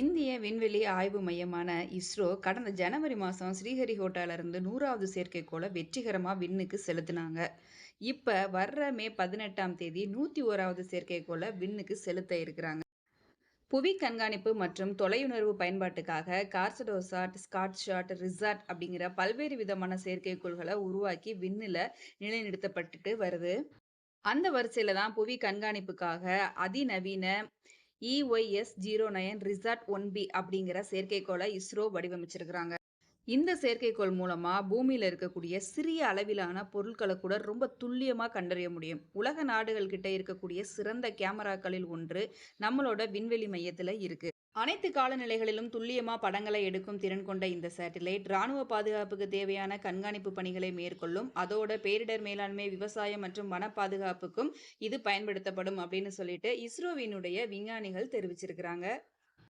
இந்திய விண்வெளி ஆய்வு மையமான இஸ்ரோ கடந்த ஜனவரி மாதம் ஸ்ரீஹரிகோட்டாவிலிருந்து நூறாவது செயற்கைக்கோளை வெற்றிகரமாக விண்ணுக்கு செலுத்துனாங்க. இப்போ வர்ற மே பதினெட்டாம் தேதி நூற்றி ஓராவது செயற்கைக்கோளை விண்ணுக்கு செலுத்த இருக்கிறாங்க. புவி கண்காணிப்பு மற்றும் தொலையுணர்வு பயன்பாட்டுக்காக கார்சடோசாட், ஸ்காட்ஷாட் ரிசார்ட் அப்படிங்கிற பல்வேறு விதமான செயற்கைக்கோள்களை உருவாக்கி விண்ணில் நிலைநிறுத்தப்பட்டுட்டு வருது. அந்த வரிசையில் தான் புவி கண்காணிப்புக்காக அதிநவீன இஒய்எஸ்-09 ரிசாட்-1 பி அப்படிங்கிற செயற்கைக்கோளை இஸ்ரோ வடிவமைச்சிருக்கிறாங்க. இந்த செயற்கைக்கோள் மூலமாக பூமியில் இருக்கக்கூடிய சிறிய அளவிலான பொருட்களை கூட ரொம்ப துல்லியமாக கண்டறிய முடியும். உலக நாடுகள் கிட்ட இருக்கக்கூடிய சிறந்த கேமராக்களில் ஒன்று நம்மளோட விண்வெளி மையத்தில் இருக்கு. அனைத்து காலநிலைகளிலும் துல்லியமாக படங்களை எடுக்கும் திறன் கொண்ட இந்த சேட்டிலைட் ராணுவ பாதுகாப்புக்கு தேவையான கண்காணிப்பு பணிகளை மேற்கொள்ளும். அதோட பேரிடர் மேலாண்மை, விவசாயம் மற்றும் வன பாதுகாப்புக்கும் இது பயன்படுத்தப்படும் அப்படின்னு சொல்லிட்டு இஸ்ரோவினுடைய விஞ்ஞானிகள் தெரிவிச்சிருக்கிறாங்க.